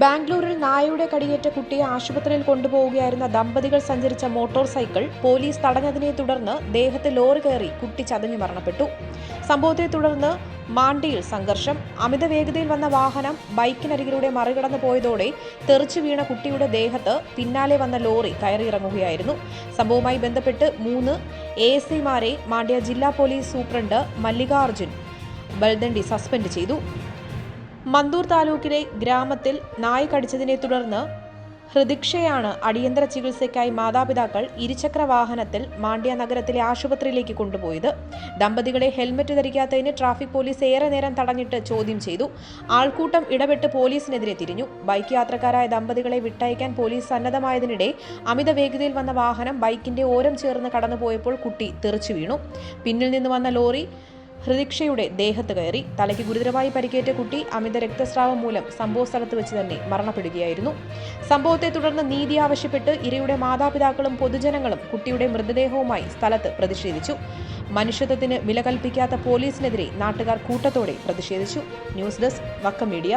ബാംഗ്ലൂരിൽ നായയുടെ കടിയേറ്റ കുട്ടിയെ ആശുപത്രിയിൽ കൊണ്ടുപോവുകയായിരുന്ന ദമ്പതികൾ സഞ്ചരിച്ച മോട്ടോർ സൈക്കിൾ പോലീസ് തടഞ്ഞതിനെ തുടർന്ന് ദേഹത്ത് ലോറി കയറി കുട്ടി ചതഞ്ഞു മരണപ്പെട്ടു. സംഭവത്തെ തുടർന്ന് മാണ്ടിയിൽ സംഘർഷം. അമിത വേഗതയിൽ വന്ന വാഹനം ബൈക്കിനരികിലൂടെ മറികടന്നു പോയതോടെ തെറിച്ചു വീണ കുട്ടിയുടെ ദേഹത്ത് പിന്നാലെ വന്ന ലോറി കയറിയിറങ്ങുകയായിരുന്നു. സംഭവവുമായി ബന്ധപ്പെട്ട് മൂന്ന് എ എസ് ഐമാരെ മാണ്ഡ്യ ജില്ലാ police superintendent Mallikarjun Baldandi suspend ചെയ്തു. മന്തൂർ താലൂക്കിലെ ഗ്രാമത്തിൽ നായ കടിച്ചതിനെ തുടർന്ന് ഹൃദിക്ഷയാണ് അടിയന്തര ചികിത്സയ്ക്കായി മാതാപിതാക്കൾ ഇരുചക്ര വാഹനത്തിൽ മാണ്ഡ്യ നഗരത്തിലെ ആശുപത്രിയിലേക്ക് കൊണ്ടുപോയത്. ദമ്പതികളെ ഹെൽമറ്റ് ധരിക്കാത്തതിന് ട്രാഫിക് പോലീസ് ഏറെ നേരം തടഞ്ഞിട്ട് ചോദ്യം ചെയ്തു. ആൾക്കൂട്ടം ഇടപെട്ട് പോലീസിനെതിരെ തിരിഞ്ഞു. ബൈക്ക് യാത്രക്കാരായ ദമ്പതികളെ വിട്ടയക്കാൻ പോലീസ് സന്നദ്ധമായതിനിടെ അമിത വേഗതയിൽ വന്ന വാഹനം ബൈക്കിന്റെ ഓരം ചേർന്ന് കടന്നുപോയപ്പോൾ കുട്ടി തെറിച്ചു വീണു. പിന്നിൽ നിന്ന് വന്ന ലോറി ഹൃദിക്ഷയുടെ ദേഹത്ത് കയറി തലയ്ക്ക് ഗുരുതരമായി പരിക്കേറ്റ കുട്ടി അമിത രക്തസ്രാവം മൂലം സംഭവ സ്ഥലത്ത് വെച്ച് തന്നെ മരണപ്പെടുകയായിരുന്നു. സംഭവത്തെ തുടർന്ന് നീതി ആവശ്യപ്പെട്ട് ഇരയുടെ മാതാപിതാക്കളും പൊതുജനങ്ങളും കുട്ടിയുടെ മൃതദേഹവുമായി സ്ഥലത്ത് പ്രതിഷേധിച്ചു. മനുഷ്യത്വത്തിന് വില കൽപ്പിക്കാത്ത പോലീസിനെതിരെ നാട്ടുകാർ കൂട്ടത്തോടെ പ്രതിഷേധിച്ചു. News desk Vakkom media.